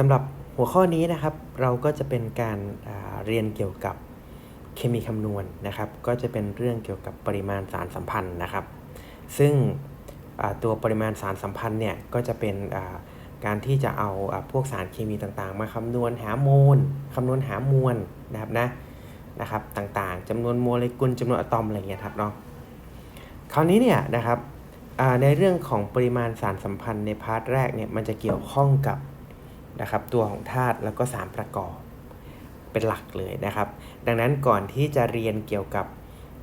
สำหรับหัวข้อนี้นะครับ เราก็จะเป็นการาเรียนเกี่ยวกับเคมีคำนวณนะครับ ก็จะเป็นเรื่องเกี่ยวกับปริมาณสารสัมพันธ์นะครับ ซึ่งตัวปริมาณสารสัมพันธ์เนี่ยก็จะเป็นาการที่จะเอาอาพวกสารเคมีต่างๆ มาคำนวณหาโมลคำนวณหามวลนะครับนะนะครับต่างๆจำนวนโมเลกุลจำนวนอะตอมอะไรเงี้ยครับเนาะคราวนี้เนี่ยนะครับในเรื่องของปริมาณสารสัมพันธ์ในพาร์ทแรกเนี่ยมันจะเกี่ยวข้องกับ นะครับตัวของธาตุแล้วก็สารประกอบเป็นหลักเลยนะครับ ดังนั้นก่อนที่จะเรียนเกี่ยวกับ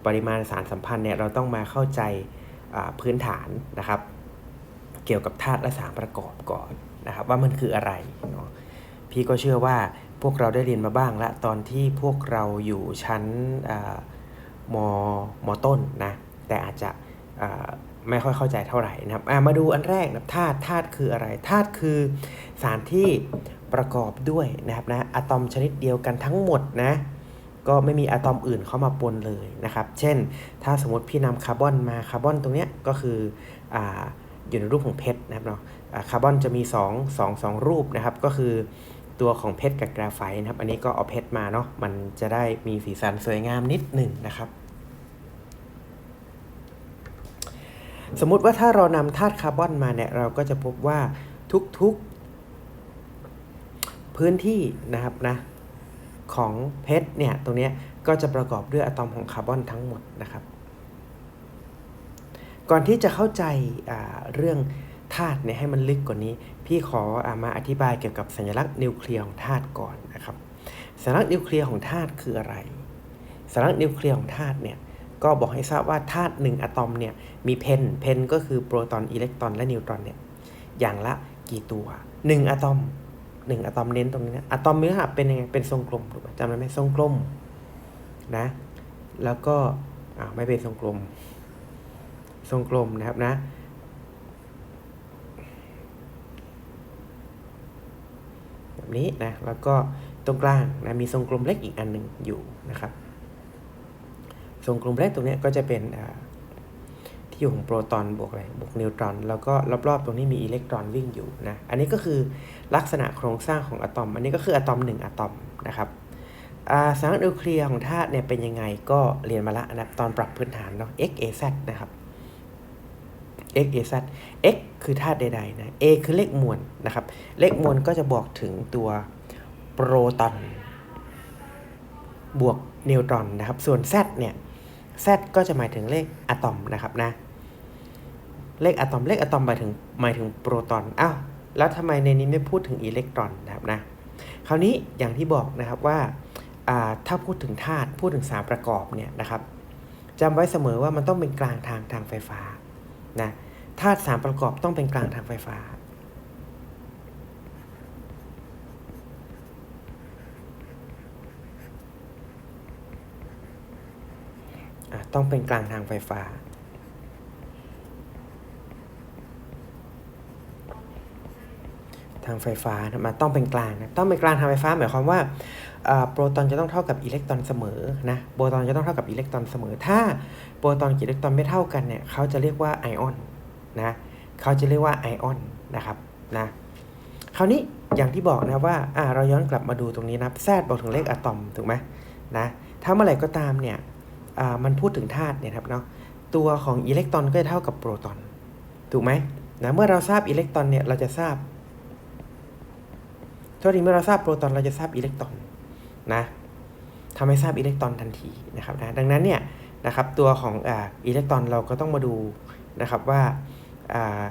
ปริมาณสารสัมพันธ์เนี่ยเราต้องมาเข้าใจพื้นฐานนะครับ เกี่ยวกับธาตุและสารประกอบก่อนนะครับว่ามันคืออะไรเนาะพี่ก็เชื่อว่าพวกเราได้เรียนมาบ้างละตอนที่พวกเราอยู่ชั้นมมต้นนะแต่อาจจะ ไม่ค่อยเข้าใจเท่าไหร่นะครับอะมาดูอันแรกนะธาตุธาตุคืออะไรธาตุคือสารที่ประกอบด้วยนะครับนะอะตอมชนิดเดียวกันทั้งหมดนะก็ไม่มีอะตอมอื่นเข้ามาปนเลยนะครับ เช่น ถ้าสมมติพี่นำคาร์บอนมาคาร์บอนตรงเนี้ยก็คืออาอยู่ในรูปของเพชรนะครับเนาะคาร์บอนจะมี 2 2 2 รูปนะครับ ก็คือตัวของเพชรกับกราไฟต์นะครับ อันนี้ก็เอาเพชรมาเนาะมันจะได้มีสีสันสวยงามนิดหนึ่งนะครับ สมมุติว่าถ้าเรานำธาตุคาร์บอนมาเนี่ยเราก็จะพบว่าทุกๆพื้นที่นะครับนะของเพชรเนี่ยตรงนี้ก็จะประกอบด้วยอะตอมของคาร์บอนทั้งหมดนะครับ ก่อนที่จะเข้าใจเรื่องธาตุเนี่ยให้มันลึกกว่านี้ พี่ขออามาอธิบายเกี่ยวกับสัญลักษณ์นิวเคลียร์ของธาตุก่อนนะครับสัญลักษณ์นิวเคลียร์ของธาตุคืออะไรสัญลักษณ์นิวเคลียร์ของธาตุเนี่ย ก็บอกให้ทราบว่าธาตุหนึ่งอะตอมเนี่ยมีเพนเพนก็คือโปรตอนอิเล็กตรอนและนิวตรอนเนี่ยอย่างละกี่ตัวหนึ่งอะตอมหนึ่งอะตอมเน้นตรงนี้นะอะตอมเนื้อหาเป็นยังไงเป็นทรงกลมถูกไหมจำได้ไหมทรงกลมนะแล้วก็อ่าไม่เป็นทรงกลม ทรงกลมนะครับนะแบบนี้นะแล้วก็ตรงกลางนะมีทรงกลมเล็กอีกอันหนึ่งอยู่นะครับ ทรงกลมเล็กตรงนี้ก็จะเป็นที่อยู่ของโปรตอนบวกอะไรบวกนิวตรอน แล้วก็รอบๆ ตรงนี้มีอิเล็กตรอนวิ่งอยู่นะอันนี้ก็คือลักษณะโครงสร้างของอะตอม อันนี้ก็คืออะตอมหนึ่งอะตอมนะครับสารนิวเคลียร์ของธาตุเนี่ยเป็นยังไงก็เรียนมาละนะตอนปรับพื้นฐานเนาะ x a z นะครับ x a z x คือธาตุใดๆนะ a คือเลขมวลนะครับ เลขมวลก็จะบอกถึงตัวโปรตอน บวกนิวตรอนนะครับ ส่วน z เนี่ย z ก็จะหมายถึงเลขอะตอมนะครับนะ เลขอะตอมเลขอะตอมหมายถึงหมายถึงโปรตอนอ้าวแล้วทำไมในนี้ไม่พูดถึงอิเล็กตรอนนะครับนะคราวนี้อย่างที่บอกนะครับว่าอ่าถ้าพูดถึงธาตุพูดถึงสารประกอบเนี่ยนะครับจำไว้เสมอว่ามันต้องเป็นกลางทางทางไฟฟ้านะธาตุสารประกอบต้องเป็นกลางทางไฟฟ้า ต้องเป็นกลางทางไฟฟ้า ทางไฟฟ้านะมันต้องเป็นกลางนะต้องเป็นกลางทางไฟฟ้า หมายความว่าโปรตอนจะต้องเท่ากับอิเล็กตรอนเสมอนะโปรตอนจะต้องเท่ากับอิเล็กตรอนเสมอ ถ้าโปรตอนกับอิเล็กตรอนไม่เท่ากันเนี่ยเขาจะเรียกว่าไอออนนะเขาจะเรียกว่าไอออนนะครับนะคราวนี้อย่างที่บอกนะว่าเราย้อนกลับมาดูตรงนี้นะแซดบอกถึงเลขอะตอมถูกไหมนะถ้าเมื่อไหร่ก็ตามเนี่ย มันพูดถึงธาตุเนี่ยครับเนาะตัวของอิเล็กตรอนก็จะเท่ากับโปรตอน ถูกไหมนะเมื่อเราทราบอิเล็กตรอนเนี่ยเราจะทราบโทษทีเมื่อเราทราบโปรตอนเราจะทราบอิเล็กตรอนนะทำให้ทราบอิเล็กตรอนทันทีนะครับนะดังนั้นเนี่ยนะครับตัวของอ่าอิเล็กตรอนเราก็ต้องมาดูนะครับว่าอา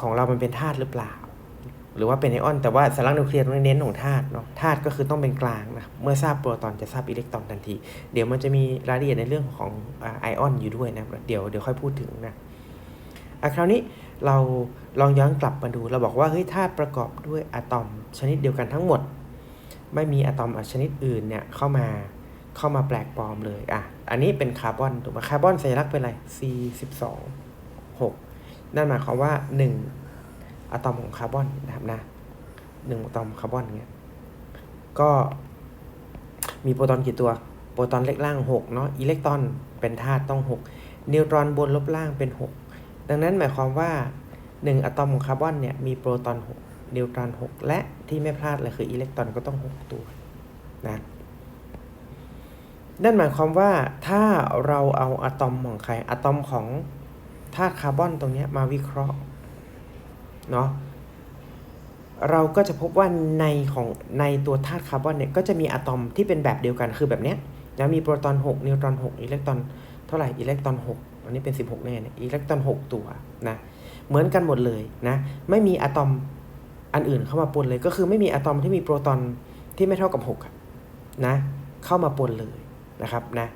ของเรามันเป็นธาตุหรือเปล่า หรือว่าเป็นไอออน แต่ว่าสารนิวเคลียร์ตรงเน้นของธาตุเนาะธาตุก็คือต้องเป็นกลางนะเมื่อทราบโปรตอนจะทราบอิเล็กตรอนทันที เดี๋ยวมันจะมีรายละเอียดในเรื่องของไอออนอยู่ด้วยนะเดี๋ยวเดี๋ยวค่อยพูดถึงนะอะคราวนี้เราลองย้อนกลับมาดู เราบอกว่าเฮ้ยธาตุประกอบด้วยอะตอมชนิดเดียวกันทั้งหมด ไม่มีอะตอมชนิดอื่นเนี่ยเข้ามาเข้ามาแปลกปลอมเลยอะอันนี้เป็นคาร์บอนถูกไหมคาร์บอนสัญลักษณ์เป็นอะไร C 12 6นั่นหมายความว่า 1 อะตอมของคาร์บอนนะครับนะ1อะตอมคาร์บอนเงี้ยก็มีโปรตอนกี่ตัว โปรตอนเล็กล่าง 6 เนาะอิเล็กตรอนเป็นธาตุต้อง 6 นิวตรอนบนลบล่างเป็น 6 ดังนั้นหมายความว่า 1 อะตอมของคาร์บอนเนี่ยมีโปรตอน 6 นิวตรอน 6 และที่ไม่พลาดเลยคืออิเล็กตรอนก็ต้อง 6 ตัวนะนั่นหมายความว่าถ้าเราเอาอะตอมของใครอะตอมของธาตุคาร์บอนตรงนี้มาวิเคราะห์ เนาะเราก็จะพบว่าในของในตัวธาตุคาร์บอนเนี่ยก็จะมีอะตอมที่เป็นแบบเดียวกันคือแบบเนี้ยนะมีโปรตอน 6 นิวตรอน 6 อิเล็กตรอนเท่าไหร่อิเล็กตรอน 6 อันนี้เป็น 16แน่เนี่ยอิเล็กตรอน 6 ตัวนะเหมือนกันหมดเลยนะไม่มีอะตอมอันอื่นเข้ามาปนเลย ก็คือไม่มีอะตอมที่มีโปรตอนที่ไม่เท่ากับ6นะเข้ามาปนเลยนะครับนะ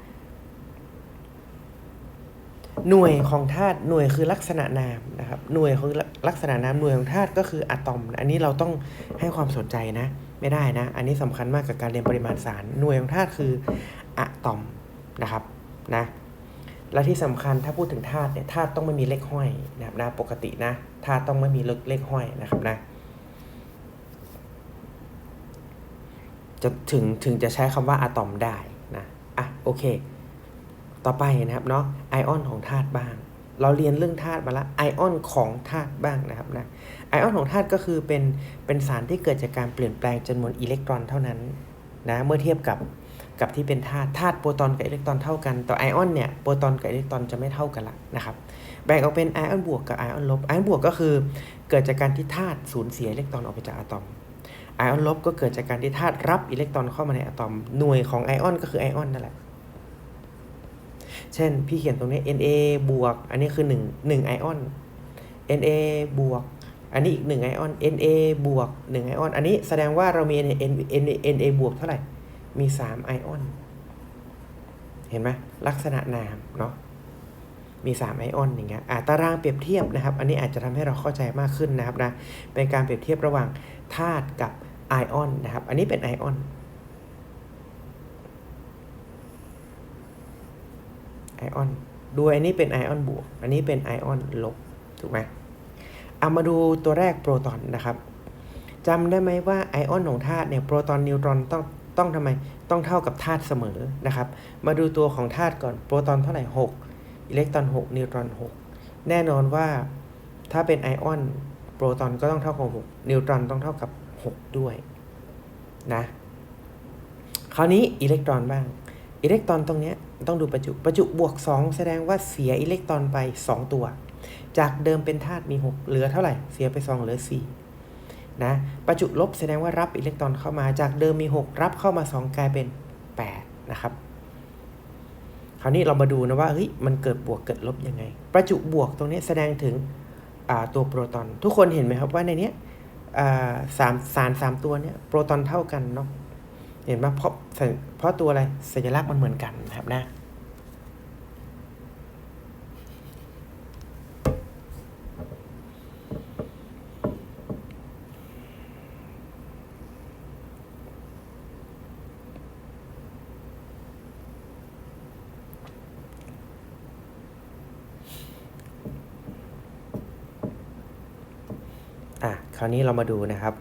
หน่วยของธาตุหน่วยคือลักษณะนามนะครับหน่วยของลักษณะนามหน่วยของธาตุก็คืออะตอม อันนี้เราต้องให้ความสนใจนะ ไม่ได้นะ อันนี้สำคัญมากกับการเรียนปริมาณสาร หน่วยของธาตุคืออะตอมนะครับนะและที่สำคัญถ้าพูดถึงธาตุเนี่ยธาตุต้องไม่มีเลขห้อยนะครับนะปกตินะธาตุต้องไม่มีเลขห้อยนะครับนะจะถึงถึงจะใช้คำว่าอะตอมได้นะอะโอเค ต่อไปนะครับเนาะไอออนของธาตุบ้าง เราเรียนเรื่องธาตุมาล้วไอออนของธาตุบ้างนะครับนะไอออนของธาตุก็คือเป็นเป็นสารที่เกิดจากการเปลี่ยนแปลงจำนวนอิเล็กตรอนเท่านั้นนะเมื่อเทียบกับกับที่เป็นธาตุธาตุโปรตอนกับอิเล็กตรอนเท่ากันแต่ไอออนเนี่ยโปรตอนกับอิเล็กตรอนจะไม่เท่ากันละนะครับแบ่งออกเป็นไอออนบวกกับไอออนลบไอออนบวกก็คือเกิดจากการที่ธาตุสูญเสียอิเล็กตรอนออกไปจากอะตอมไอออนลบก็เกิดจากการที่ธาตุรับอิเล็กตรอนเข้ามาในอะตอมหน่วยของไอออนก็คือไอออนนั่นแหละ เช่น พี่เขียนตรงนี้ Na บวก อันนี้คือ1 1ไอออน Na บวก อันนี้อีก1ไอออน Na บวก1ไอออน อันนี้แสดงว่าเรามี Na Na บวกเท่าไหร่ มี3ไอออน เห็นไหมลักษณะนามเนาะ มี3ไอออนอย่างเงี้ยอ่าตารางเปรียบเทียบนะครับ อันนี้อาจจะทำให้เราเข้าใจมากขึ้นนะครับนะ เป็นการเปรียบเทียบระหว่างธาตุกับไอออนนะครับ อันนี้เป็นไอออน ไอออนดูอันนี้เป็นไอออนบวก อันนี้เป็นไอออนลบ ถูกไหมเอามาดูตัวแรกโปรตอนนะครับจำได้ไหมว่าไอออนของธาตุเนี่ยโปรตอนนิวตรอนต้องต้องทำไมต้องเท่ากับธาตุเสมอนะครับ มาดูตัวของธาตุก่อนโปรตอนเท่าไหร่ 6 อิเล็กตรอน 6 นิวตรอน 6 แน่นอนว่าถ้าเป็นไอออนโปรตอนก็ต้องเท่ากับ 6 นิวตรอนต้องเท่ากับ 6 ด้วยนะคราวนี้อิเล็กตรอนบ้าง อิเล็กตรอนตรงเนี้ย ต้องดูประจุประจุบวก 2 แสดงว่าเสียอิเล็กตรอนไป 2 ตัว จากเดิมเป็นธาตุมี 6 เหลือเท่าไหร่ เสียไป 2 เหลือ 4 นะ ประจุลบแสดงว่ารับอิเล็กตรอนเข้ามา จากเดิมมี 6 รับเข้ามา 2 กลายเป็น 8 นะครับ คราวนี้เรามาดูนะว่าเฮ้ยมันเกิดบวกเกิดลบยังไง ประจุบวกตรงนี้แสดงถึงตัวโปรตอน ทุกคนเห็นไหมครับว่าในนี้สามสารสามตัวเนี้ยโปรตอนเท่ากันเนาะ เห็นไหมเพราะเพราะตัวอะไรสัญลักษณ์มันเหมือนกันนะครับนะอะ คราวนี้เรามาดูนะครับ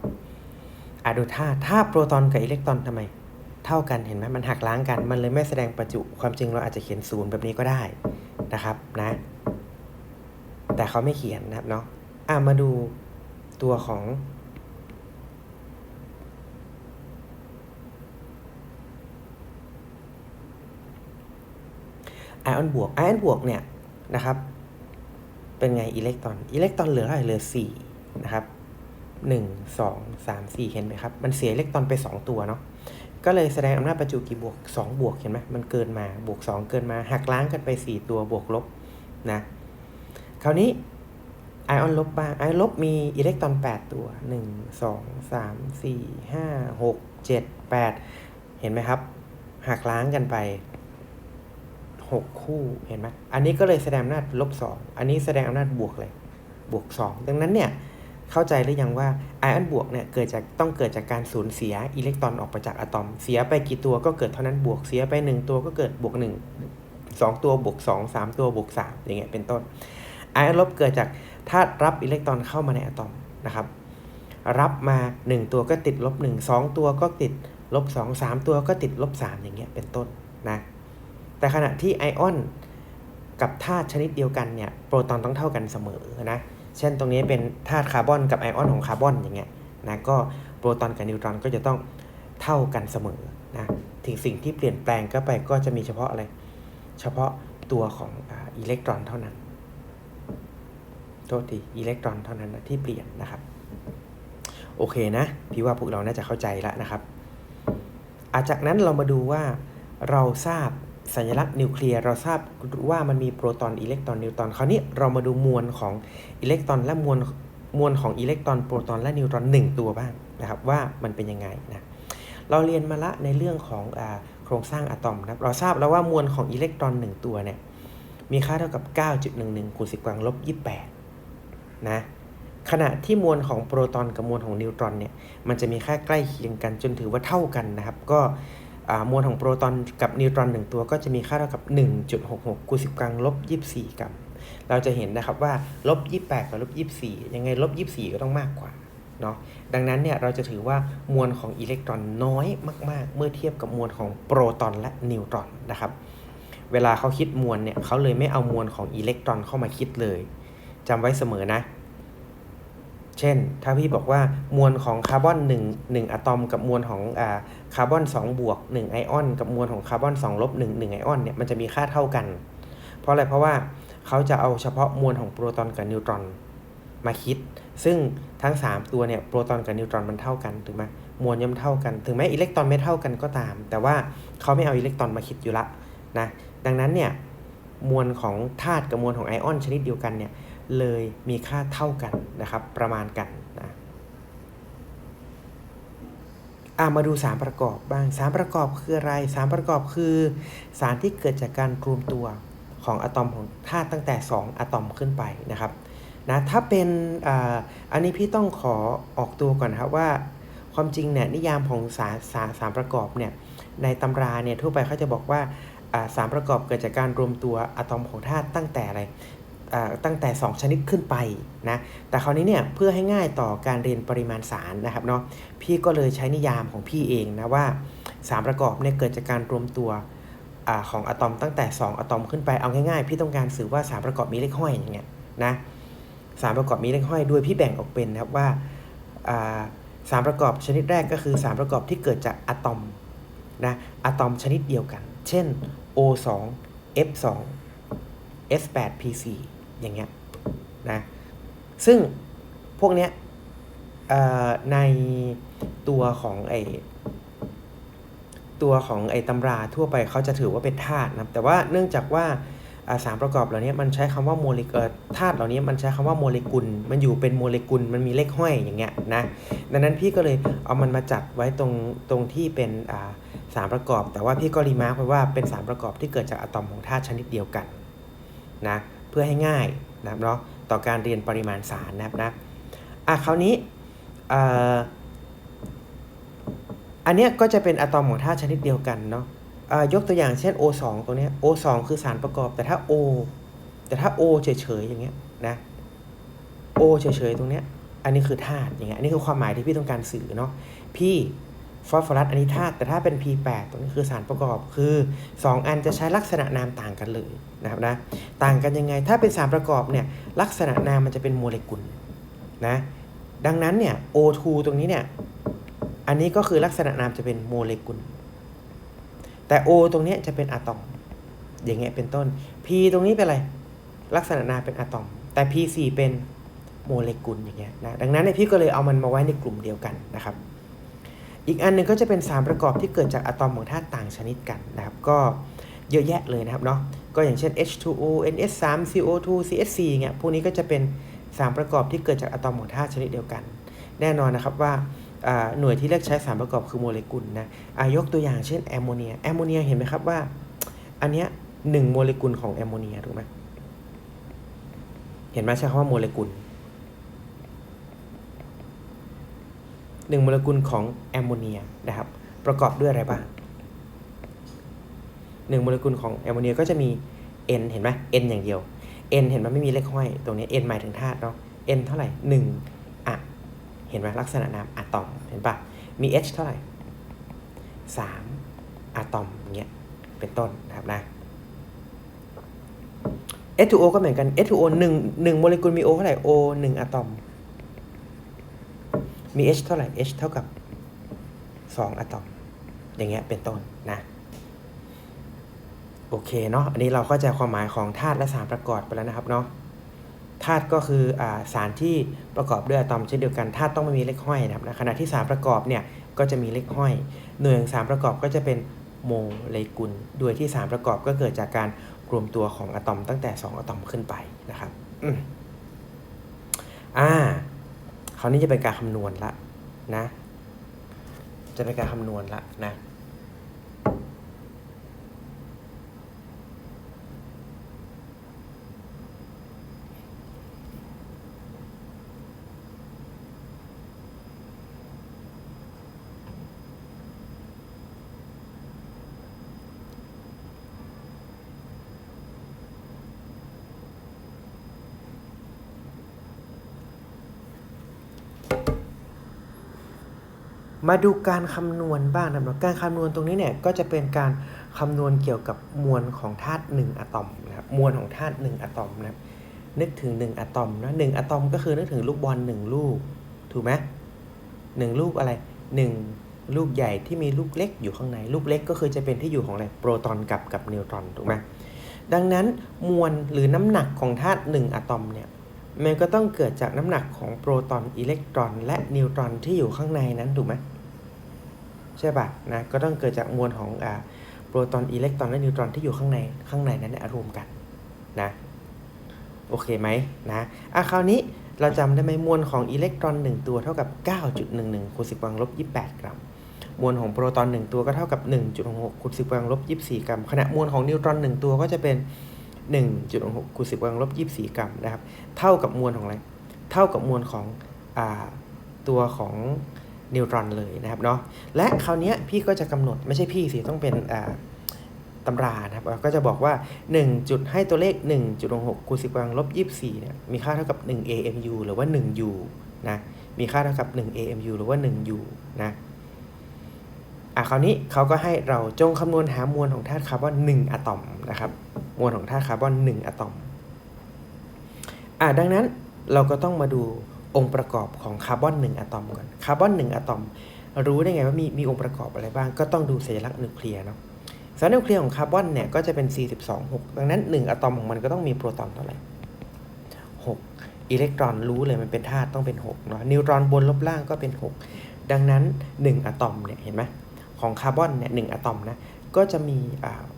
ดูท่าถ้าโปรตอนกับอิเล็กตรอนทำไม เท่ากันเห็นไหมมันหักล้างกัน มันเลยไม่แสดงประจุ ความจริงเราอาจจะเขียนศูนย์แบบนี้ก็ได้นะครับนะ แต่เขาไม่เขียนนะครับเนาะอะมาดูตัวของไอออนบวกไอออนบวกเนี่ยนะครับ เป็นไงอิเล็กตรอนอิเล็กตรอนเหลือเท่าไหร่เหลือ4นะครับ 1 2 3 4 เห็นไหมครับ มันเสียอิเล็กตรอนไป 2 ตัวเนาะก็เลยแสดงอำนาจประจุกี่บวก 2 บวกเห็นไหมมันเกินมาบวก 2 เกินมาหักล้างกันไป 4 ตัวบวกลบนะคราวนี้ไอออนลบบ้างไอลบมีอิเล็กตรอน 8 ตัว 1 2 3 4 5 6 7 8 เห็นไหมครับหักล้างกันไป 6 คู่เห็นไหมอันนี้ก็เลยแสดงอำนาจลบ 2 อันนี้แสดงอำนาจบวกเลยบวก 2 ดังนั้นเนี่ย เข้าใจหรือยังว่าไอออนบวกเนี่ยเกิดจากต้องเกิดจากการสูญเสียอิเล็กตรอนออกไปจากอะตอม เสียไปกี่ตัวก็เกิดเท่านั้นบวก เสียไป 1 ตัวก็เกิดบวก 1 2 ตัวบวก2 3 ตัวบวก3อย่างเงี้ยเป็นต้นไอออนลบเกิดจากธาตุรับอิเล็กตรอนเข้ามาในอะตอมนะครับ รับมา 1 ตัวก็ติดลบ1 2 ตัวก็ติดลบ2 3 ตัวก็ติดลบ3อย่างเงี้ยเป็นต้นนะแต่ขณะที่ไอออนกับธาตุชนิดเดียวกันเนี่ยโปรตอนต้องเท่ากันเสมอนะ เช่นตรงนี้เป็นธาตุคาร์บอนกับไอออนของคาร์บอนอย่างเงี้ยนะก็โปรตอนกับนิวตรอนก็จะต้องเท่ากันเสมอนะถึงสิ่งที่เปลี่ยนแปลงก็ไปก็จะมีเฉพาะอะไร เฉพาะตัวของอิเล็กตรอนเท่านั้นโทษทีอิเล็กตรอนเท่านั้นนะที่เปลี่ยนนะครับ โอเคนะ พี่ว่าพวกเราน่าจะเข้าใจแล้วนะครับอาจากนั้นเรามาดูว่าเราทราบ สัญลักษณ์นิวเคลียร์เราทราบว่ามันมีโปรตอนอิเล็กตรอนนิวตรอนคราวนี้เรามาดูมวลของอิเล็กตรอนและมวลมวลของอิเล็กตรอนโปรตอนและนิวตรอน 1 ตัวบ้างนะครับว่ามันเป็นยังไงนะเราเรียนมาละในเรื่องของอโครงสร้างอะตอมนะเราทราบแล้วว่ามวลของอิเล็กตรอน 1 ตัวเนี่ยมีค่าเท่ากับ 9.11คูณ10กำลังลบ28นะขณะที่มวลของโปรตอนกับมวลของนิวตรอนเนี่ยมันจะมีค่าใกล้เคียงกันจนถือว่าเท่ากันนะครับ ก็ มวลของโปรตอนกับนิวตรอน 1 ตัวก็จะมีค่าเท่ากับ 1.66คูณ10กำลังลบ24 กรัม เราจะเห็นนะครับว่าลบ28กับลบ24 ยังไงลบ24 ก็ต้องมากกว่าเนาะดังนั้นเนี่ยเราจะถือว่ามวลของอิเล็กตรอนน้อยมาก ๆ เมื่อเทียบกับมวลของโปรตอนและนิวตรอนนะครับเวลาเขาคิดมวลเนี่ยเขาเลยไม่เอามวลของอิเล็กตรอนเข้ามาคิดเลยจำไว้เสมอนะ เช่น ถ้าพี่บอกว่ามวลของคาร์บอน1 1อะตอม กับมวลของอ่าคาร์บอน2บวก1ไอออน กับมวลของคาร์บอน2ลบ1 1ไอออนเนี่ยมันจะมีค่าเท่ากัน เพราะอะไรเพราะว่าเขาจะเอาเฉพาะมวลของโปรตอนกับนิวตรอนมาคิด ซึ่งทั้ง 3 ตัวเนี่ยโปรตอนกับนิวตรอนมันเท่ากันถูกไหมมวลย่อมเท่ากัน ถึงแม้อิเล็กตรอนไม่เท่ากันก็ตาม แต่ว่าเขาไม่เอาอิเล็กตรอนมาคิดอยู่ละนะดังนั้นเนี่ยมวลของธาตุกับมวลของไอออนชนิดเดียวกันเนี่ย เลยมีค่าเท่ากันนะครับ ประมาณกันนะามาดูสารประกอบบ้างสารประกอบคืออะไรสารประกอบคือ สารที่เกิดจากการรวมตัวของอะตอมของธาตุตั้งแต่ 2อะตอมขึ้นไปนะครับนะถ้าเป็นออันนี้พี่ต้องขอออกตัวก่อนครับว่า ความจริงเนี่ยนิยามของสารสารสารประกอบเนี่ยในตำราเนี่ยทั่วไปเขาจะบอกว่าสารประกอบเกิดจากการรวมตัวอะตอมของธาตุตั้งแต่อะไร ตั้งแต่ 2 ชนิดขึ้นไปนะแต่คราวนี้เนี่ยเพื่อให้ง่ายต่อการเรียนปริมาณสารนะครับเนาะพี่ก็เลยใช้นิยามของพี่เองนะว่าสารประกอบเนี่ยเกิดจากการรวมตัวอของอะตอมตั้งแต่ 2 อะตอมขึ้นไปเอาง่ายๆ พี่ต้องการสื่อว่าสารประกอบมีเลขห้อยอย่างเงี้ยนะสารประกอบมีเลขห้อยด้วยพี่แบ่งออกเป็นนะครับว่าสารประกอบชนิดแรกก็คือสารประกอบที่เกิดจากอะตอมนะอะตอมชนิดเดียวกัน เช่น O2 F2 S8 P4 อย่างเงี้ยนะซึ่งพวกเนี้ยในตัวของไอตัวของไอตำราทั่วไปเขาจะถือว่าเป็นธาตุนะแต่ว่าเนื่องจากว่าสารประกอบเหล่านี้มันใช้คำว่าโมเลกุลธาตุเหล่านี้มันใช้คำว่าโมเลกุล มันอยู่เป็นโมเลกุลมันมีเลขห้อยอย่างเงี้ยนะดังนั้นพี่ก็เลยเอามันมาจัดไว้ตรงตรงที่เป็นสารประกอบ แต่ว่าพี่ก็รีมาร์กไว้ว่าเป็นสารประกอบที่เกิดจากอะตอมของธาตุชนิดเดียวกันนะ เพื่อให้ง่ายนะเนาะต่อการเรียนปริมาณสารนะครับนะอะคราวนี้อันเนี้ยก็จะเป็นอะตอมของธาตุชนิดเดียวกันเนาะยกตัวอย่างเช่น O2 ตัวนี้ O2 คือสารประกอบ แต่ถ้า O แต่ถ้า O เฉยๆอย่างเงี้ยนะ O เฉยๆตรงเนี้ย อันนี้คือธาตุอย่างเงี้ย อันนี้คือความหมายที่พี่ต้องการสื่อเนาะ พี่ ฟอสฟอรัสอันนี้ธาตุแต่ถ้าเป็น P8 ตรงนี้คือสารประกอบคือ 2 อันจะใช้ลักษณะนามต่างกันเลยนะครับนะต่างกันยังไง ถ้าเป็นสารประกอบเนี่ยลักษณะนามมันจะเป็นโมเลกุลนะดังนั้นเนี่ย O2 ตรงนี้เนี่ยอันนี้ก็คือลักษณะนามจะเป็นโมเลกุล แต่ O ตรงนี้จะเป็นอะตอม อย่างเงี้ยเป็นต้น P ตรงนี้เป็นอะไร ลักษณะนามเป็นอะตอม แต่ P4 เป็นโมเลกุลอย่างเงี้ยนะดังนั้นเนี่ยพี่ก็เลยเอามันมาไว้ในกลุ่มเดียวกันนะครับ อีกอันหนึ่งก็จะเป็นสารประกอบที่เกิดจากอะตอมของธาตุต่างชนิดกันนะครับ ก็เยอะแยะเลยนะครับเนาะก็อย่างเช่น H2O NS3 CO2 CH4 เงี้ยพวกนี้ก็จะเป็นสารประกอบที่เกิดจากอะตอมของธาตุชนิดเดียวกัน แน่นอนนะครับว่าหน่วยที่เลือกใช้สารประกอบคือโมเลกุลนะยกตัวอย่างเช่นแอมโมเนียแอมโมเนียเห็นไหมครับว่า อันเนี้ยหนึ่งโมเลกุลของแอมโมเนียถูกไหมเห็นไหมใช้คำว่าโมเลกุล หนึ่งโมเลกุลของแอมโมเนียนะครับ ประกอบด้วยอะไรบ้างหนึ่งโมเลกุลของแอมโมเนียก็จะมี N เห็นไหม N อย่างเดียว N เห็นไหมไม่มีเลขห้อย ตรงนี้ N หมายถึงธาตุเนาะ N เท่าไหร่หนึ่งอะเห็นไหมลักษณะนามอะตอมเห็นปะมี H เท่าไหร่สามอะตอมเงี้ยเป็นต้นนะครับนะ H2O ก็เหมือนกัน H2O 1 1โมเลกุลมี O เท่าไหร่ O 1อะตอม มี H เท่าไหร่ H เท่ากับ 2 อะตอม อย่างเงี้ยเป็นต้นนะ โอเคเนาะ อันนี้เราเข้าใจความหมายของธาตุและสารประกอบไปแล้วนะครับเนาะ ธาตุก็คืออสารที่ประกอบด้วยอะตอมเช่นเดียวกัน ธาตุต้องไม่มีเลขห้อยนะครับ ขณะที่สารประกอบเนี่ยก็จะมีเลขห้อย หน่วยของสารประกอบก็จะเป็นโมเลกุล โดยที่สารประกอบก็เกิดจากการรวมตัวของอะตอมตั้งแต่ 2 อะตอมขึ้นไปนะครับ อืมอ่า คราวนี้จะเป็นการคำนวณละนะ จะเป็นการคำนวณละนะ มาดูการคำนวณบ้างนะครับการคำนวณตรงนี้เนี่ยก็จะเป็นการคำนวณเกี่ยวกับมวลของธาตุ1อะตอมนะครับมวลของธาตุ1อะตอมนะครับนึกถึง 1อะตอมนะ1อะตอมก็คือนึกถึงลูกบอล1ลูก ถูกไหมหนึ่งลูกอะไร 1 ลูกใหญ่ที่มีลูกเล็กอยู่ข้างใน ลูกเล็กก็คือจะเป็นที่อยู่ของอะไรโปรตอนกับกับนิวตรอนถูกไหมดังนั้นมวลหรือน้ำหนักของธาตุ1อะตอมเนี่ยมันก็ต้องเกิดจากน้ำหนักของโปรตอนอิเล็กตรอน และนิวตรอนที่อยู่ข้างในนั้นถูกไหม ใช่ป่ะนะก็ต้องเกิดจากมวลของอ่าโปรตอนอิเล็กตรอนและนิวตรอนที่อยู่ข้างในข้างในนั้นรวมกันนะโอเคไหมนะอะคราวนี้เราจำได้ไหมมวลของอิเล็กตรอน 1 ตัวเท่ากับ 9.11คูณ10กำลังลบ 28 กรัม มวลของโปรตอน 1 ตัวก็เท่ากับ 1.66คูณ10กำลังลบ 24 กรัม ขณะมวลของนิวตรอน 1 ตัวก็จะเป็น1.66คูณ10กำลังลบ 24 กรัมนะครับ เท่ากับมวลของอะไร เท่ากับมวลของอ่าตัวของ นิวตรอนเลยนะครับเนาะและคราวนี้พี่ก็จะกำหนดไม่ใช่พี่สิต้องเป็นตำรานะครับก็จะบอกว่า 1 จุดให้ตัวเลข 1.6คูณ10กำลังลบ 24เนี่ยมีค่าเท่ากับ 1 AMU หรือว่า 1 U นะมีค่าเท่ากับ 1 AMU หรือว่า 1 U นะอะคราวนี้เขาก็ให้เราจงคำนวณหามวลของธาตุคาร์บอน1อะตอมนะครับมวลของธาตุคาร์บอน1อะตอมอะดังนั้นเราก็ต้องมาดู องค์ประกอบของคาร์บอน1อะตอมก่อนคาร์บอน1อะตอม รู้ได้ไงว่ามีมีองค์ประกอบอะไรบ้าง ก็ต้องดูสัญลักษณ์นิวเคลียร์เนาะสารนิวเคลียร์ของคาร์บอนเนี่ยก็จะเป็น 42 6 ดังนั้น 1อะตอมของมันก็ต้องมีโปรตอนเท่าไหร่6อิเล็กตรอนรู้เลยมันเป็นธาตุต้องเป็น6เนาะนิวตรอนบนลบล่างก็เป็น 6 ดังนั้น 1อะตอมเนี่ยเห็นไหมของคาร์บอนเนี่ยหอะตอมนะก็จะมี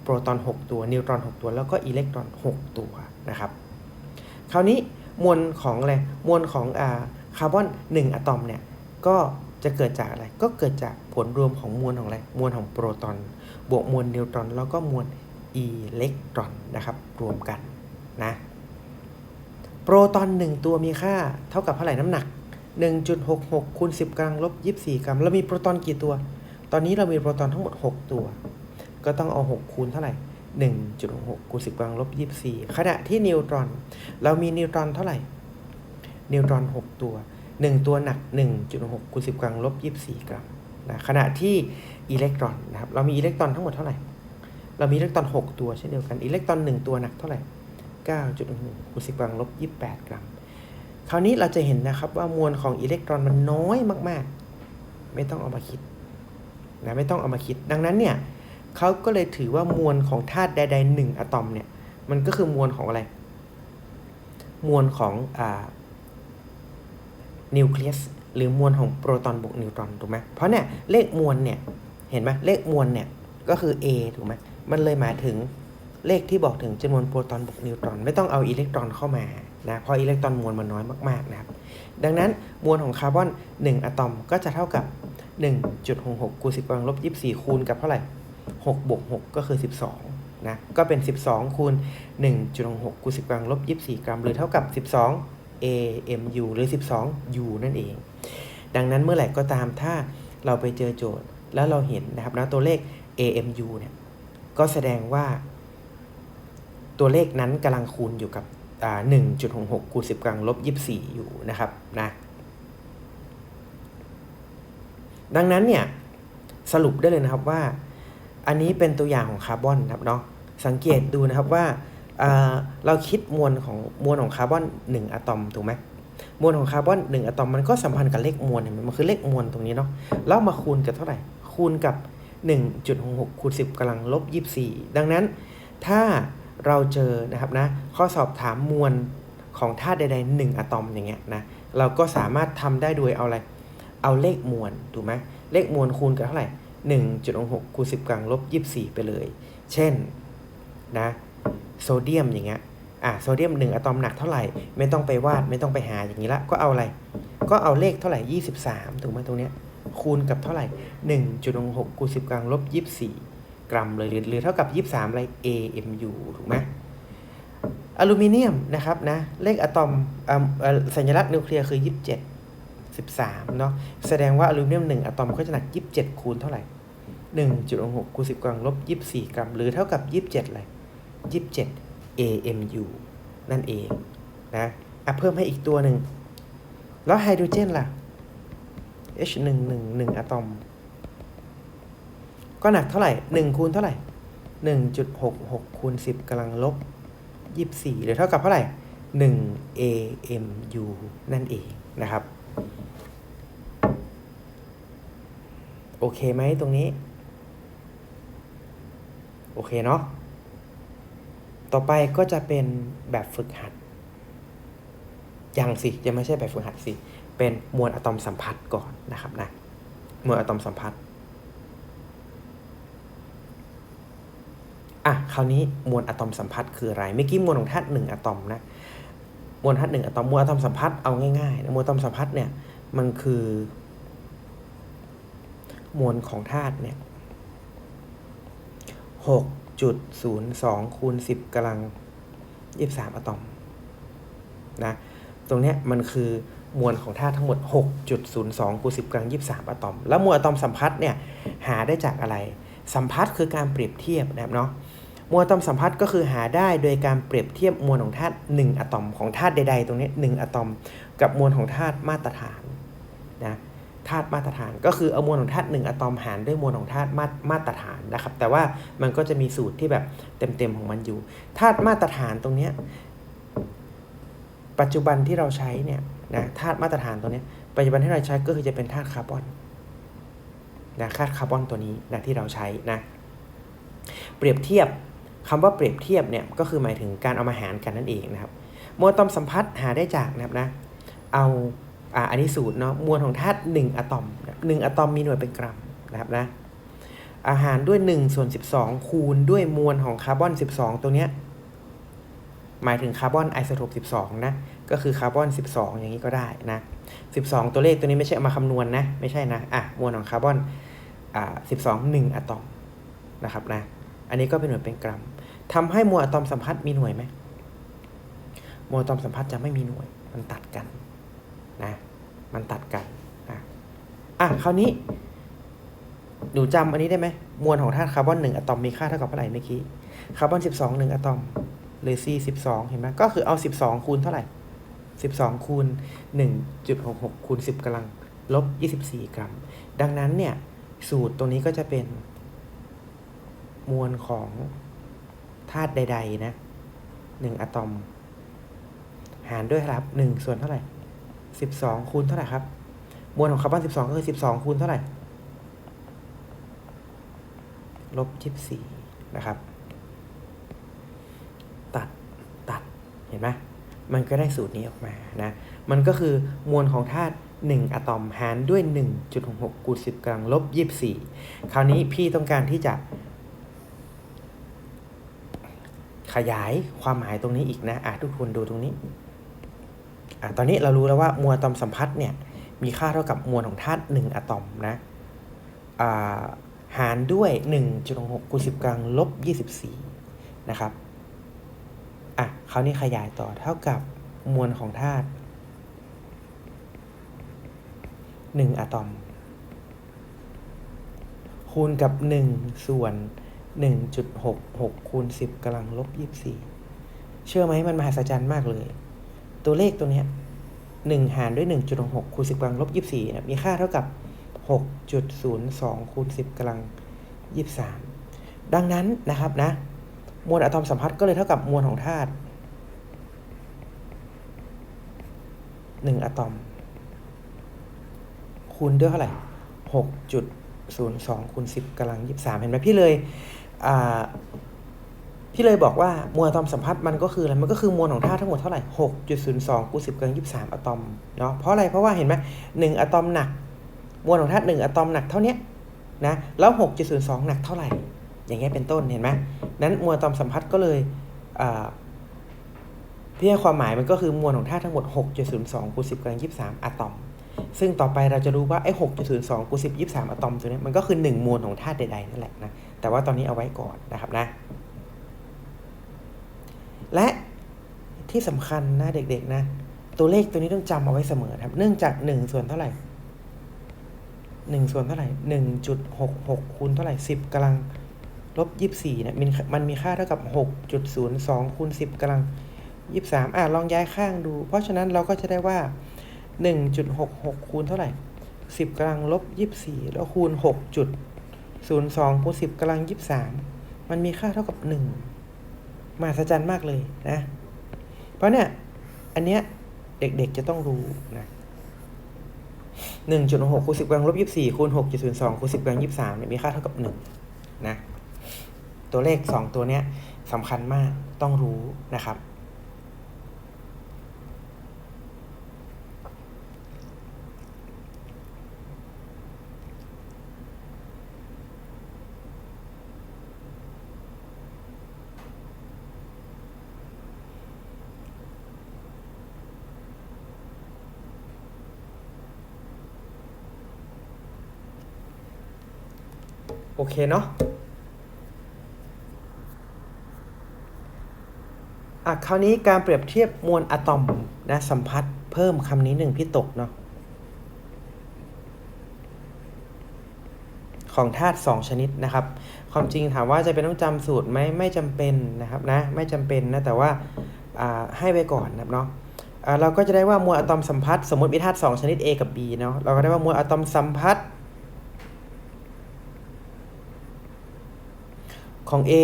โปรตอน 6 ตัวนิวตรอน 6 ตัว แล้วก็อิเล็กตรอน 6 ตัวนะครับคราวนี้ มวลของอะไรมวลของอ่าคาร์บอน1อะตอมเนี่ยก็จะเกิดจากอะไรก็เกิดจากผลรวมของมวลของอะไรมวลของโปรตอน บวกมวลนิวตรอน แล้วก็มวลอิเล็กตรอนนะครับ รวมกันนะโปรตอน 1 ตัวมีค่าเท่ากับเท่าไหร่น้ำหนัก 1.66คูณ10กำลังลบ24 กรัม แล้วมีโปรตอนกี่ตัว ตอนนี้เรามีโปรตอนทั้งหมด 6 ตัว ก็ต้องเอา 6 คูณเท่าไหร่ 1.66คูณ10กำลังลบ24 ขณะที่นิวตรอน เรามีนิวตรอนเท่าไหร่ นิวตรอน 6 ตัว 1 ตัวหนัก 1.6คูณ10กำลังลบ24 กรัมนะขณะที่อิเล็กตรอนนะครับเรามีอิเล็กตรอนทั้งหมดเท่าไหร่ เรามีอิเล็กตรอน 6 ตัวเช่นเดียวกันอิเล็กตรอน 1 ตัวหนักเท่าไหร่ 9.11คูณ10กำลังลบ28 กรัม คราวนี้เราจะเห็นนะครับว่ามวลของอิเล็กตรอนมันน้อยมากๆ ไม่ต้องเอามาคิดนะไม่ต้องเอามาคิด ดังนั้นเนี่ย เขาก็เลยถือว่ามวลของธาตุใดๆหนึ่งอะตอมเนี่ย มันก็คือมวลของอะไร มวลของอ่านิวเคลียสหรือมวลของโปรตอนบวกนิวตรอนถูกไหมเพราะเนี่ยเลขมวลเนี่ยเห็นไหมเลขมวลเนี่ยก็คือ A ถูกไหมมันเลยหมายถึงเลขที่บอกถึงจำนวนโปรตอนบวกนิวตรอน ไม่ต้องเอาอิเล็กตรอนเข้ามานะเพราะอิเล็กตรอนมวลมันน้อยมากๆนะครับ ดังนั้นมวลของคาร์บอน 1 อะตอมก็จะเท่ากับ 1.66คูณ10กำลังลบ 24 คูณกับเท่าไหร่ 6บวก6ก็คือ 12 นะ ก็เป็น 12 คูณ1.66คูณ10กำลังลบ 24 กรัม หรือเท่ากับ 12 AMU หรือ 12 U นั่นเอง ดังนั้นเมื่อไหร่ก็ตามถ้าเราไปเจอโจทย์แล้วเราเห็นนะครับนะตัวเลข AMU เนี่ย ก็แสดงว่า ตัวเลขนั้นกำลังคูณอยู่กับ1.66คูณ10กำลังลบ 24 อยู่นะครับนะดังนั้นเนี่ยสรุปได้เลยนะครับว่า อันนี้เป็นตัวอย่างของคาร์บอนครับเนาะสังเกตดูนะครับว่าเราคิดมวลของมวลของคาร์บอน 1อะตอมถูกไหมมวลของคาร์บอน 1อะตอมมันก็สัมพันธ์กับเลขมวลเนไหมมันคือเลขมวลตรงนี้เนาะแล้วมาคูณกับเท่าไหร่ คูณกับ 1.66คูณ10กำลังลบ 24 ดังนั้นถ้าเราเจอนะครับนะข้อสอบถามมวลของธาตุใดๆ1อะตอมอย่างเงี้ยนะเราก็สามารถทำได้โดยเอาอะไร เอาเลขมวลถูกไหมเลขมวลคูณกับเท่าไหร่ 1.6คูณ10 กลังลบ 24 ไปเลย เช่นนะโซเดียมอย่างเงี้ยอะโซเดียม 1อะตอมหนักเท่าไหร่ ไม่ต้องไปวาดไม่ต้องไปหาอย่างนี้ละ ก็เอาอะไร ก็เอาเลขเท่าไหร่ 23 ถูกไหมตรงเนี้ยคูณกับเท่าไหร่ 1.6คูณ10 กลังลบ 24 กรัมเลยหรือหรือเท่ากับ 23อะไร AMU ถูกไหมอลูมิเนียมนะครับนะเลขอะตอมอ่าสัญลักษณ์นิวเคลียร์คือ 27 13 เนาะแสดงว่าอลูมิเนียม 1 อะตอมก็จะหนัก 27 คูณเท่าไหร่ 1.6คูณ10กำลังลบ24 กรัม หรือเท่ากับ 27อะไร27 AMU นั่นเองนะอะเพิ่มให้อีกตัวหนึ่ง แล้วไฮโดรเจนล่ะ H 1 1 1 อะตอม ก็หนักเท่าไหร่ 1 คูณเท่าไหร่ 1.66คูณ10กำลังลบ 24 หรือเท่ากับเท่าไหร่ 1 AMU นั่นเองนะครับ โอเคไหมตรงนี้ โอเคเนาะต่อไปก็จะเป็นแบบฝึกหัดยังสิยังไม่ใช่แบบฝึกหัดสิ เป็นมวลอะตอมสัมพัทธ์ก่อนนะครับนะมวลอะตอมสัมพัทธ์อะคราวนี้มวลอะตอมสัมพัทธ์คืออะไรเมื่อกี้มวลของธาตุหนึ่งอะตอมนะ มวลธาตุหนึ่งอะตอมมวลอะตอมสัมพัทธ์เอาง่ายๆนะมวลอะตอมสัมพัทธ์เนี่ยมันคือ มวลของธาตุเนี่ยหกจุดศูนย์สองคูณสิบกำลังยี่สิบสามอะตอมนะตรงเนี้ยมันคือมวลของธาตุทั้งหมด 6.02คูณ10กำลัง23 อะตอม แล้วมวลอะตอมสัมพัทธ์เนี่ยหาได้จากอะไร สัมพัทธ์คือการเปรียบเทียบนะครับเนาะ มวลอะตอมสัมพัทธ์ก็คือหาได้โดยการเปรียบเทียบมวลของธาตุ1อะตอมของธาตุใด ๆ ตรงนี้1อะตอมกับมวลของธาตุมาตรฐานนะธาตุมาตรฐานก็คือเอามวลของธาตุ1อะตอมหารด้วยมวลของธาตุมามาตรฐานนะครับ แต่ว่ามันก็จะมีสูตรที่แบบเต็มๆของมันอยู่ธาตุมาตรฐานตรงนี้ปัจจุบันที่เราใช้เนี่ยนะธาตุมาตรฐานตัวนี้ปัจจุบันที่เราใช้ก็คือจะเป็นธาตุคาร์บอนนะธาตุคาร์บอนตัวนี้นะที่เราใช้นะเปรียบเทียบ คำว่าเปรียบเทียบเนี่ยก็คือหมายถึงการเอามาหารกันนั่นเองนะครับ มวลอะตอมสัมพัทธ์หาได้จากนะครับนะ เอาอ่าอันนี้สูตรเนาะมวลของธาตุ1อะตอมหนึ่งอะตอมมีหน่วยเป็นกรัมนะครับนะอาหารด้วย1ส่วน12 คูณด้วยมวลของคาร์บอน 12 ตัวเนี้ยหมายถึงคาร์บอนไอโซโทป12 นะ ก็คือคาร์บอน 12 อย่างนี้ก็ได้นะ 12 ตัวเลขตัวนี้ไม่ใช่เอามาคำนวณนะไม่ใช่นะ อะ มวลของคาร์บอนอ่า12 1อะตอมนะครับนะ อันนี้ก็เป็นหน่วยเป็นกรัม ทำให้มวลอะตอมสัมพัทธ์มีหน่วยไหมมวลอะตอมสัมพัทธ์จะไม่มีหน่วย มันตัดกันนะ มันตัดกันนะอะคราวนี้ หนูจำอันนี้ได้ไหมมวลของธาตุคาร์บอน1อะตอมมีค่าเท่ากับเท่าไหร่เมื่อกี้ คาร์บอน12 1องหนึ่งอะตอมหรือ C 12เห็นไหมก็คือเอา12คูณเท่าไหร่12คูณ1.66คูณ10กำลังลบ24กรัม ดังนั้นเนี่ย สูตรตรงนี้ก็จะเป็นมวลของ ธาตุใด ๆ นะ1อะตอม หารด้วยครับ1ส่วนเท่าไหร่12คูณเท่าไหร่ครับ มวลของคาร์บอน12ก็คือ12คูณเท่าไหร่ลบ24นะครับ ตัดตัดเห็นไหมมันก็ได้สูตรนี้ออกมานะ มันก็คือมวลของธาตุ1อะตอมหารด้วย 1.66คูณ10กำลังลบ 24 คราวนี้พี่ต้องการที่จะ ขยายความหมายตรงนี้อีกนะอะทุกคนดูตรงนี้อะตอนนี้เรารู้แล้วว่ามวลอะตอมสัมพัทธ์เนี่ยมีค่าเท่ากับมวลของธาตุ1อะตอมนะอ่าหารด้วย 1.66คูณ10กลังลบ24 นะครับ อะคราวนี้ขยายต่อเท่ากับมวลของธาตุ1อะตอม คูณกับ 1 ส่วน 1.66คูณ10กำลังลบ24 เชื่อไหมมันมหัศจรรย์มากเลย ตัวเลขตัวเนี้ย1หารด้วย 1.66คูณ10กำลังลบ24เนี่มีค่าเท่ากับ 6.02คูณ10กำลัง 23 ดังนั้นนะครับนะ มวลอะตอมสัมพัทธ์ก็เลยเท่ากับมวลของธาตุหนึ่งอะตอม คูณด้วยเท่าไหร่หกจุดศูนย์สองคูณสิบกำลังยี่สามเห็นไหมพี่เลย พี่เลยบอกว่ามวลอะตอมสัมพัทธ์มันก็คืออะไร มันก็คือมวลของธาตุทั้งหมดเท่าไหร่หกจุดศูนย์สองคูณสิบกำลังยี่สิบสามอะตอมเนาะ เพราะอะไร เพราะว่าเห็นไหมหนึ่งอะตอมหนัก มวลของธาตุหนึ่งอะตอมหนักเท่านี้นะ แล้วหกจุดศูนย์สองหนักเท่าไหร่ อย่างเงี้ยเป็นต้น เห็นไหมนั้นมวลอะตอมสัมพัทธ์ก็เลยอ่าพี่ให้ความหมายมันก็คือมวลของธาตุทั้งหมด 6.02คูณ10กำลัง23อะตอม ซึ่งต่อไปเราจะรู้ว่าไอ้6.02คูณ10 23อะตอมตัวนี้มันก็คือ 1 มวลของธาตุใดๆนั่นแหละนะ แต่ว่าตอนนี้เอาไว้ก่อนนะครับนะ และที่สำคัญนะเด็กๆนะ ตัวเลขตัวนี้ต้องจำเอาไว้เสมอครับ เนื่องจาก1ส่วนเท่าไหร่1ส่วนเท่าไหร่1.66คูณเท่าไหร่10กำลังลบ24เนี่ยมันมันมีค่าเท่ากับ6.02คูณ10กำลังยี่สามอะลองย้ายข้างดู เพราะฉะนั้นเราก็จะได้ว่าหนึ่งจุดหกหกคูณเท่าไหร่สิบกำลังลบยี่สี่แล้วคูณหกจุด ศูนย์สองคูสิบกำลังยี่สามมันมีค่าเท่ากับหนึ่งมหัศจรรย์มากเลยนะ เพราะเนี่ย อันเนี้ยเด็กๆจะต้องรู้นะหนึ่งจุดหกคูณสิบกำลังลบยี่สี่คูณหกจุดศูนย์สองคูณสิบกำลังยี่สามเนี่ยมีค่าเท่ากับหนึ่งนะ ตัวเลขสองตัวเนี้ยสำคัญมากต้องรู้นะครับ เคเนาะอะคราวนี้การเปรียบเทียบมวลอะตอมนะสัมพัทธ์เพิ่มคำนี้หนึ่งพี่ตกเนาะของธาตุสองชนิดนะครับ ความจริงถามว่าจะเป็นต้องจำสูตรไหมไม่จำเป็นนะครับนะไม่จำเป็นนะแต่ว่าอ่าให้ไปก่อนนะครับเนาะเราก็จะได้ว่ามวลอะตอมสัมพัทธ์สมมติมีธาตุสองชนิด A กับ B เนาะเราก็ได้ว่ามวลอะตอมสัมพัทธ์ ของ A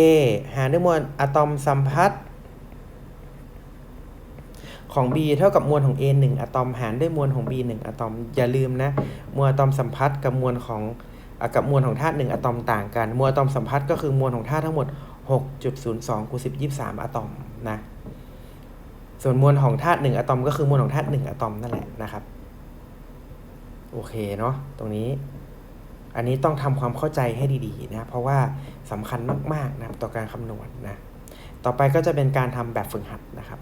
หารด้วยมวลอะตอมสัมพัทธ์ของ B เท่ากับมวลของ A 1อะตอมหารด้วยมวลของ B 1อะตอมอย่าลืมนะมวลอะตอมสัมพัทธ์กับมวลของกับมวลของธาตุ1อะตอมต่างกัน มวลอะตอมสัมพัทธ์ก็คือมวลของธาตุทั้งหมด 6.02คูณ10 23อะตอมนะส่วนมวลของธาตุ1อะตอมก็คือมวลของธาตุ1อะตอมนั่นแหละนะครับโอเคเนาะตรงนี้ อันนี้ต้องทำความเข้าใจให้ดีๆนะเพราะว่า สำคัญมากๆนะครับต่อการคำนวณนะต่อไปก็จะเป็นการทำแบบฝึกหัดนะครับ